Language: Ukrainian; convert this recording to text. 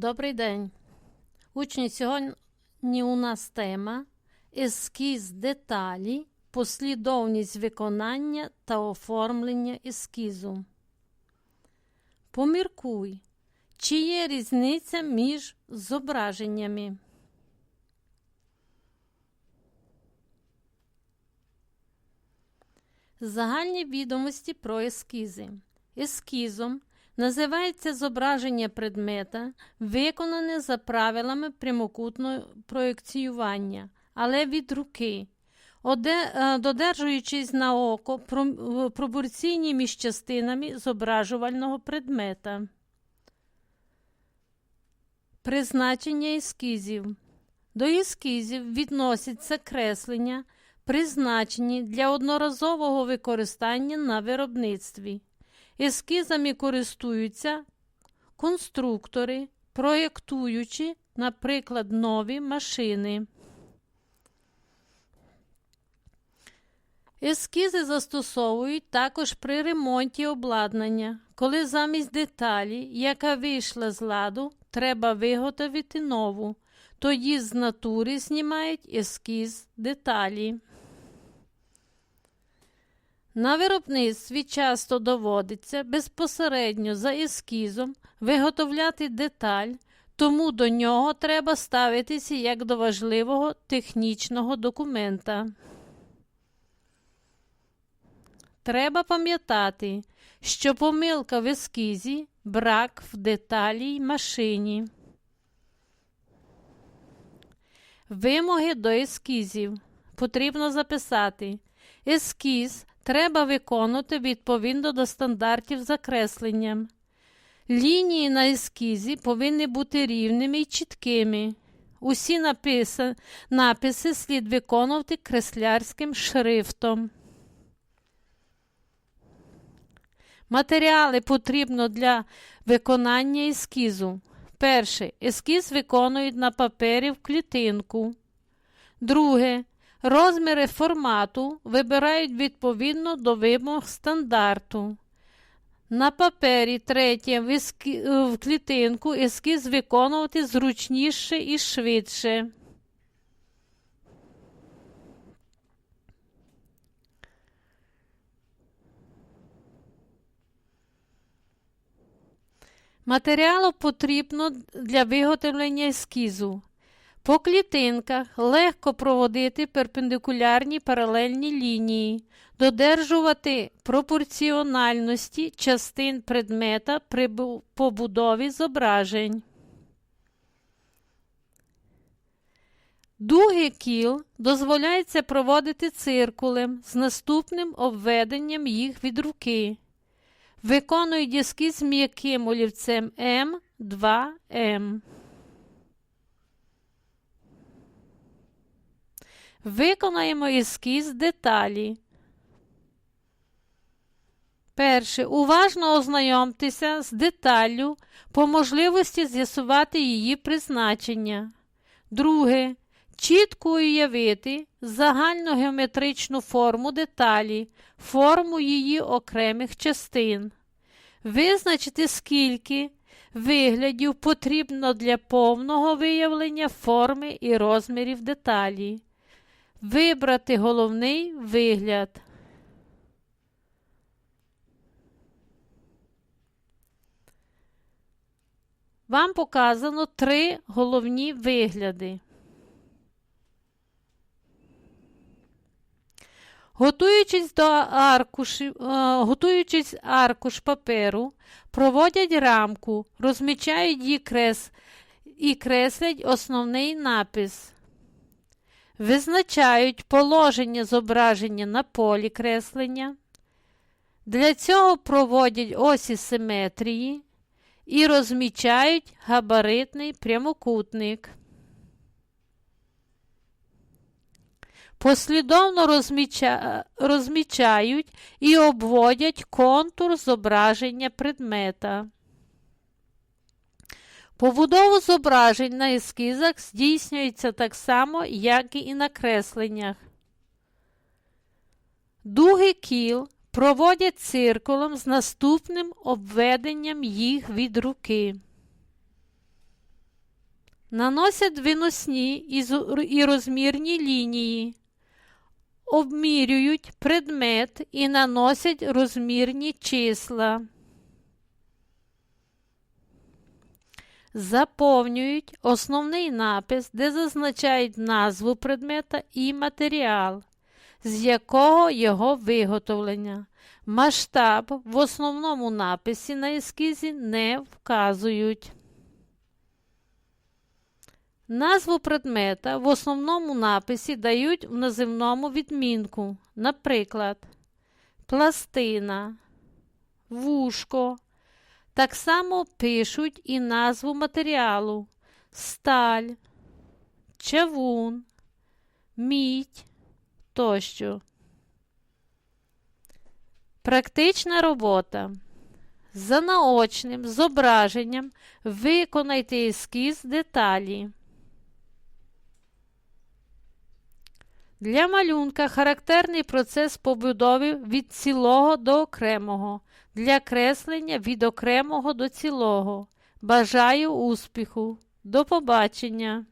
Добрий день. Учні, сьогодні у нас тема ескіз деталі, послідовність виконання та оформлення ескізу. Поміркуй, чи є різниця між зображеннями. Загальні відомості про ескізи. Ескізом називається зображення предмета, виконане за правилами прямокутного проєкціювання, але від руки, е, додержуючись на око е, пропорційні між частинами зображувального предмета. Призначення ескізів. До ескізів відносяться креслення, призначені для одноразового використання на виробництві. Ескізами користуються конструктори, проєктуючи, наприклад, нові машини. Ескізи застосовують також при ремонті обладнання, коли замість деталі, яка вийшла з ладу, треба виготовити нову. Тоді з натури знімають ескіз деталі. На виробництві часто доводиться безпосередньо за ескізом виготовляти деталь, тому до нього треба ставитися як до важливого технічного документа. Треба пам'ятати, що помилка в ескізі брак в деталі й машині. Вимоги до ескізів потрібно записати. Ескіз треба виконувати відповідно до стандартів закресленням. Лінії на ескізі повинні бути рівними і чіткими. Усі написи, написи слід виконувати креслярським шрифтом. Матеріали потрібно для виконання ескізу. Перше. Ескіз виконують на папері в клітинку. Друге. Розміри формату вибирають відповідно до вимог стандарту. На папері третє в, клітинку ескіз виконувати зручніше і швидше. Матеріалу потрібно для виготовлення ескізу. По клітинках легко проводити перпендикулярні паралельні лінії, додержувати пропорціональності частин предмета при побудові зображень. Дуги кіл дозволяється проводити циркулем з наступним обведенням їх від руки. Виконують ескіз з м'яким олівцем М2М. Виконаємо ескіз деталі. Перше. Уважно ознайомтеся з деталлю, по можливості з'ясувати її призначення. Друге. Чітко уявити загальну геометричну форму деталі, форму її окремих частин. Визначити, скільки виглядів потрібно для повного виявлення форми і розмірів деталі. Вибрати головний вигляд. Вам показано три головні вигляди. Готуючись до аркушів, е, готуючись аркуш паперу, проводять рамку, розмічають її крес і креслять основний напис. Визначають положення зображення на полі креслення. Для цього проводять осі симетрії і розмічають габаритний прямокутник. Послідовно розміча... розмічають і обводять контур зображення предмета. Побудову зображень на ескізах здійснюється так само, як і на кресленнях. Дуги кіл проводять циркулом з наступним обведенням їх від руки. Наносять виносні і розмірні лінії, обмірюють предмет і наносять розмірні числа. Заповнюють основний напис, де зазначають назву предмета і матеріал, з якого його виготовлення. Масштаб в основному написі на ескізі не вказують. Назву предмета в основному написі дають в називному відмінку, наприклад, пластина, вушко. Так само пишуть і назву матеріалу сталь, чавун, мідь тощо. Практична робота. За наочним зображенням виконайте ескіз деталі. Для малюнка характерний процес побудови від цілого до окремого, для креслення від окремого до цілого. Бажаю успіху. До побачення!